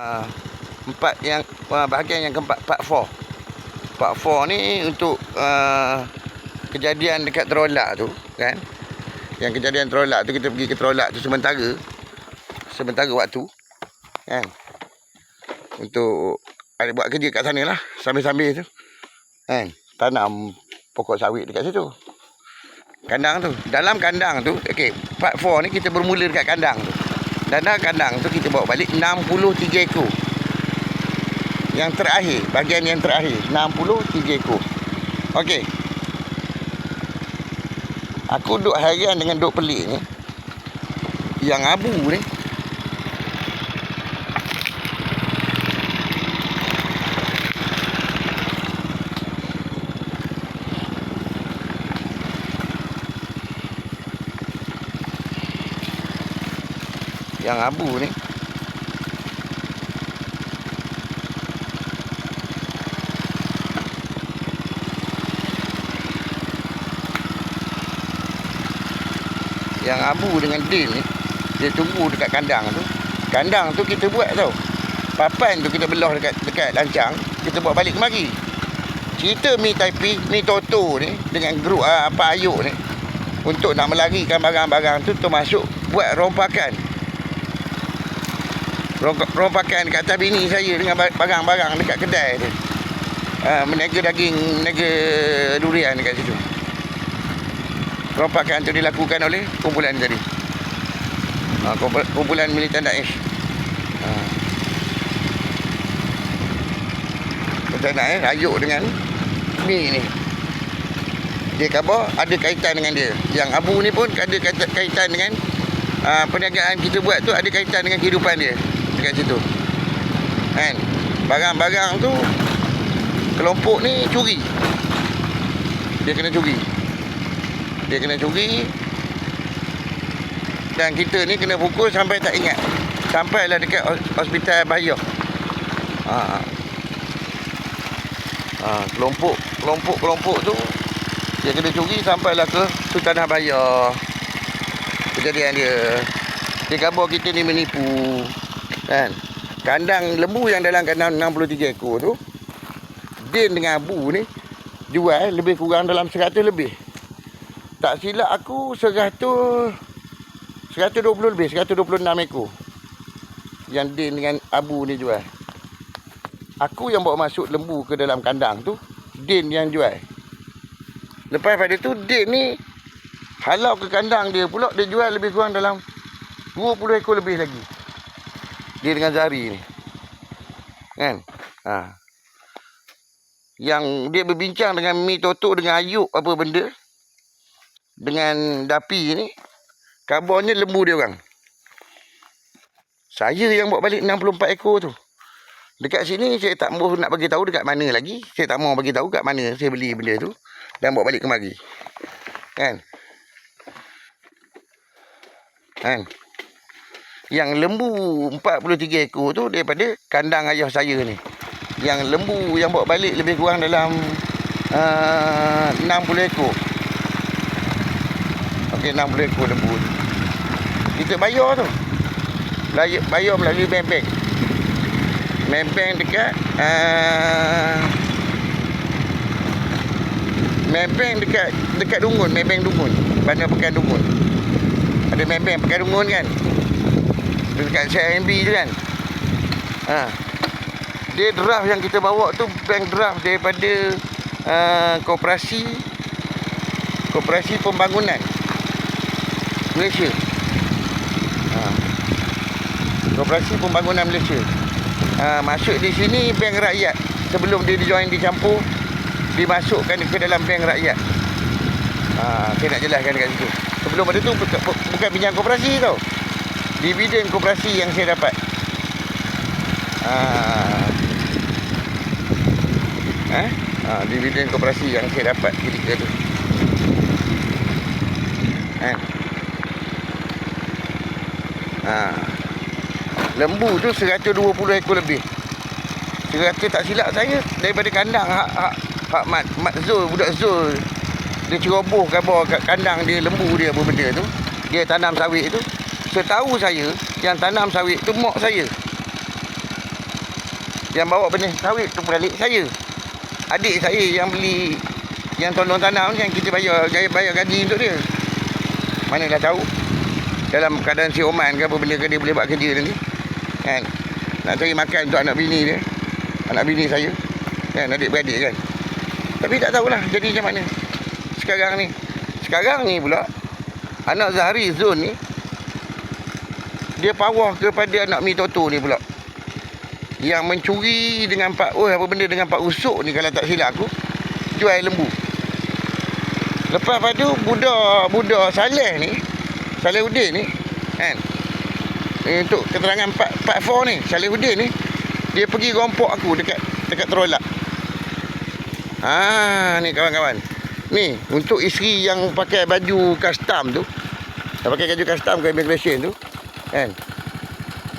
Uh, empat yang uh, bahagian yang keempat part 4. Part 4 ni untuk uh, kejadian dekat terolak tu kan. Yang kejadian terolak tu kita pergi ke terolak tu sementara sementara waktu kan. Untuk ada buat kerja kat sana lah sambil-sambil tu. Kan. Tanam pokok sawit dekat situ. Kandang tu. Dalam kandang tu, okey, part 4 ni kita bermula dekat kandang tu. Dan dalam kandang tu kita bawa balik 63 ekor. Yang terakhir, bahagian yang terakhir, 63 ekor. Okey. Aku duk harian dengan duk pelik ni. Yang abu ni. Yang abu ni. Yang abu dengan din ni Dia tunggu dekat kandang tu. Kandang tu kita buat tau. Papan tu kita belah dekat dekat lancang Kita bawa balik kemari. Cerita mi taipi, mi toto ni Dengan grup apa ayuk ni Untuk nak melarikan barang-barang tu Termasuk buat rompakan Rompakan dekat atas bini saya Dengan barang-barang dekat kedai tu uh, Menega daging, menega durian dekat situ Rompakan itu dilakukan oleh kumpulan tadi. Ha, kumpulan militan Daesh. Ha. Militan Daesh rajuk dengan ni ni. Dia khabar ada kaitan dengan dia. Yang Abu ni pun ada kaitan dengan uh, perniagaan kita buat tu ada kaitan dengan kehidupan dia dekat situ. Kan? Barang-barang tu kelompok ni curi. Dia kena curi dia kena curi dan kita ni kena pukul sampai tak ingat sampailah dekat hospital Bahaya ha. ha. kelompok kelompok kelompok tu dia kena curi sampailah ke Sultanah Bahaya kejadian dia dia khabar kita ni menipu kan? Kandang lembu yang dalam kandang 63 ekor tu Din dengan Abu ni jual lebih kurang dalam 100 lebih. Tak silap aku 100 120 lebih 126 ekor Yang Din dengan Abu ni jual. Aku yang bawa masuk lembu ke dalam kandang tu Din yang jual. Lepas pada tu Din ni Halau ke kandang dia pula Dia jual lebih kurang dalam 20 ekor lebih lagi Dia dengan Zari ni Kan ha. Yang dia berbincang dengan Mi Toto dengan Ayuk apa benda dengan Dapi ni kabarnya lembu dia orang. Saya yang bawa balik 64 ekor tu. Dekat sini saya tak mahu nak bagi tahu dekat mana lagi. Saya tak mahu bagi tahu kat mana saya beli benda tu dan bawa balik kemari. Kan? Kan? Yang lembu 43 ekor tu daripada kandang ayah saya ni. Yang lembu yang bawa balik lebih kurang dalam uh, 60 ekor. Okey 60 ekor lembu. Kita bayar tu. Bayar, bayar melalui bank-bank. Bank-bank dekat uh, bank dekat dekat Dungun, bank Dungun. Bandar Pekan Dungun. Ada bank Pekan Dungun kan? Dekat CIMB tu kan? Ha. Dia draft yang kita bawa tu bank draft daripada uh, koperasi koperasi pembangunan Malaysia. Ha. Koperasi Pembangunan Malaysia. Ha, masuk di sini bank rakyat. Sebelum dia join dicampur, dimasukkan ke dalam bank rakyat. Ha, saya nak jelaskan dekat situ. Sebelum ada tu bukan pinjam koperasi tau. Dividen koperasi yang saya dapat. Ha. Ha? Ha, dividen koperasi yang saya dapat ketika tu. Ha. Ha. Lembu tu 120 ekor lebih. 100 tak silap saya daripada kandang hak hak hak Mat Mat Zul budak Zul. Dia ceroboh khabar kat kandang dia lembu dia apa benda tu. Dia tanam sawit tu. Setahu saya yang tanam sawit tu mak saya. Yang bawa benih sawit tu balik saya. Adik saya yang beli yang tolong tanam yang kita bayar bayar, bayar gaji untuk dia. Mana dah tahu dalam keadaan si Oman ke apa benda ke dia boleh buat kerja nanti. Kan? Nak cari makan untuk anak bini dia. Anak bini saya. Kan adik-beradik kan. Tapi tak tahulah jadi macam mana. Sekarang ni. Sekarang ni pula anak Zahri Zul ni dia pawah kepada anak Mi Toto ni pula. Yang mencuri dengan Pak Oh apa benda dengan Pak Usuk ni kalau tak silap aku jual lembu. Lepas pada tu budak budak Saleh ni Saleh Udin ni kan eh, untuk keterangan Pak Pak Four ni Saleh Udin ni dia pergi rompok aku dekat dekat Terolak. Ah ni kawan-kawan. Ni untuk isteri yang pakai baju custom tu. Yang pakai baju custom ke immigration tu. Kan?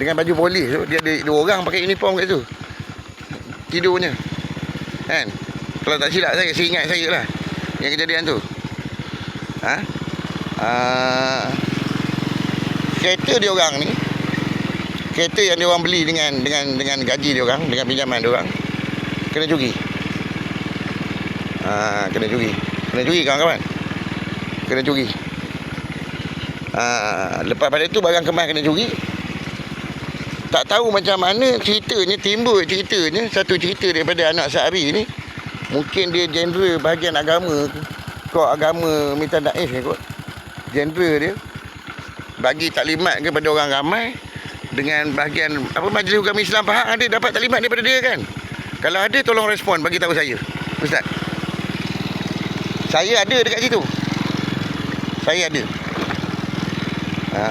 Dengan baju polis tu dia ada dua orang pakai uniform kat tu. Tidurnya. Kan? Kalau tak silap saya, saya ingat saya lah. Yang kejadian tu. Ha? Uh, kereta dia orang ni kereta yang dia orang beli dengan dengan dengan gaji dia orang, dengan pinjaman dia orang kena curi. Ha, kena curi. Kena curi kawan-kawan. Kena curi. Ha, lepas pada tu barang kemas kena curi. Tak tahu macam mana ceritanya timbul ceritanya satu cerita daripada anak Sa'ri ni. Mungkin dia genre bahagian agama kau agama minta naif ni kot. Genre dia bagi taklimat kepada orang ramai dengan bahagian apa majlis agama Islam Pahang ada dapat taklimat daripada dia kan. Kalau ada tolong respon bagi tahu saya. Ustaz. Saya ada dekat situ. Saya ada. Ha.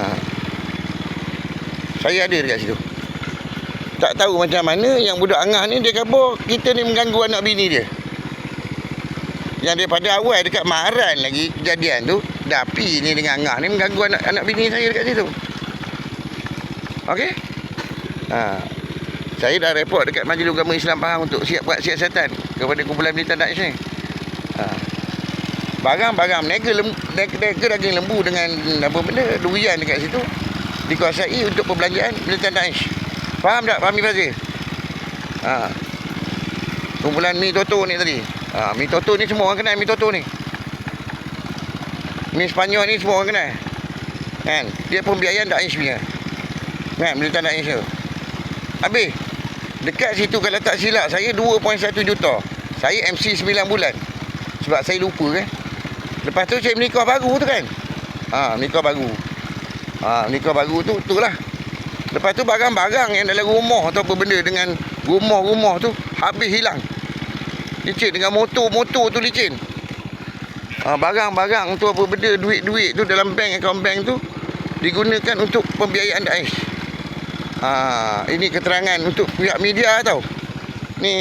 Saya ada dekat situ. Tak tahu macam mana yang budak angah ni dia kabur kita ni mengganggu anak bini dia. Yang daripada awal dekat Maharan lagi kejadian tu, Dapi ni dengan angah ni mengganggu anak anak bini saya dekat situ. Okey? Ha. Saya dah report dekat Majlis Agama Islam Pahang untuk siap buat siasatan kepada kumpulan militan Daesh ni. Ha. Barang-barang nega lembu, nega daging lembu dengan apa benda durian dekat situ dikuasai untuk perbelanjaan militan Daesh. Faham tak Fahmi Fazil? Ha. Kumpulan Mi Toto ni tadi. Ha, Mi Toto ni semua orang kenal Mi Toto ni. Mi Spanyol ni semua orang kenal. Kan? Dia pembiayaan Daesh punya. Kan? Militan Daesh tu. Habis. Dekat situ kalau tak silap saya 2.1 juta. Saya MC 9 bulan. Sebab saya lupa kan. Lepas tu saya menikah baru tu kan. Ha, menikah baru. Ha, menikah baru tu, tu lah. Lepas tu barang-barang yang dalam rumah atau apa benda dengan rumah-rumah tu habis hilang. Licin dengan motor-motor tu licin. Ha, barang-barang tu apa benda duit-duit tu dalam bank akaun bank tu digunakan untuk pembiayaan Daesh. Ha, ini keterangan untuk pihak media tau. Ni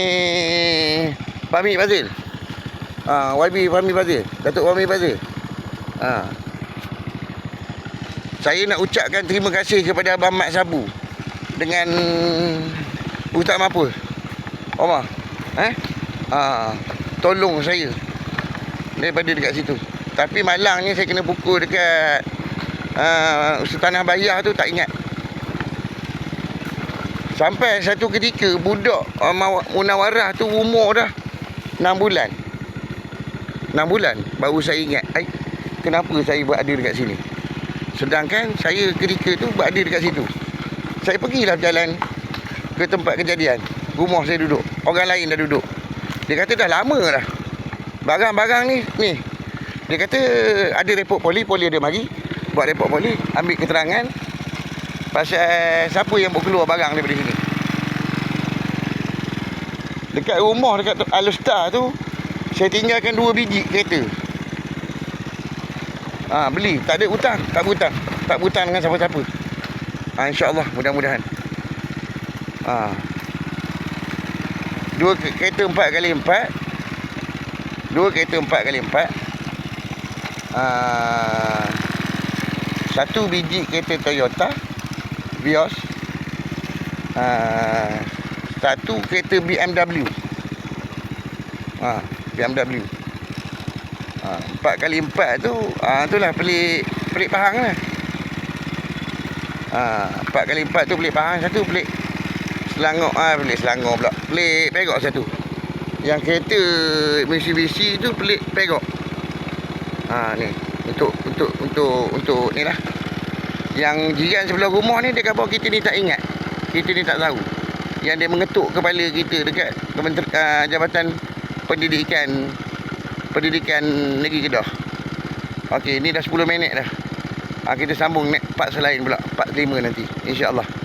Fahmi Fazil. Ha, YB Fahmi Fazil. Datuk Fahmi Fazil. Ha, saya nak ucapkan terima kasih kepada Abang Mat Sabu dengan Ustaz Mapul. Omar. Eh? Ha, tolong saya daripada dekat situ. Tapi malangnya saya kena pukul dekat uh, Tanah Bayah tu tak ingat. Sampai satu ketika budak uh, Munawarah tu umur dah 6 bulan. 6 bulan baru saya ingat. Ay, kenapa saya berada dekat sini? Sedangkan saya ketika tu berada dekat situ. Saya pergilah berjalan ke tempat kejadian. Rumah saya duduk. Orang lain dah duduk. Dia kata dah lama dah. Barang-barang ni, ni. Dia kata ada report poli, poli ada mari. Buat report poli, ambil keterangan. Pasal siapa yang buat keluar barang daripada sini. Dekat rumah, dekat Alustar tu, saya tinggalkan dua biji kereta. Ha, beli. Tak ada hutang. Tak berhutang. Tak berhutang dengan siapa-siapa. Ha, InsyaAllah. Mudah-mudahan. Ha. Dua kereta empat kali empat. Dua kereta empat kali empat. Ha. Satu biji kereta Toyota. Vios. Ha. Satu kereta BMW. Ha. BMW. Ha, empat kali empat tu ha, Itulah pelik Pelik Pahang lah ha, Empat kali empat tu pelik Pahang Satu pelik Selangor ah pelik Selangor pula. Pelik Perak satu. Yang kereta Mitsubishi tu pelik Perak. Ha ni. Untuk untuk untuk untuk ni lah. Yang jiran sebelah rumah ni dia kata kita ni tak ingat. Kita ni tak tahu. Yang dia mengetuk kepala kita dekat Kementerian uh, Jabatan Pendidikan Pendidikan Negeri Kedah. Okey, ni dah 10 minit dah. Ha, kita sambung part selain pula, part 5 nanti. InsyaAllah.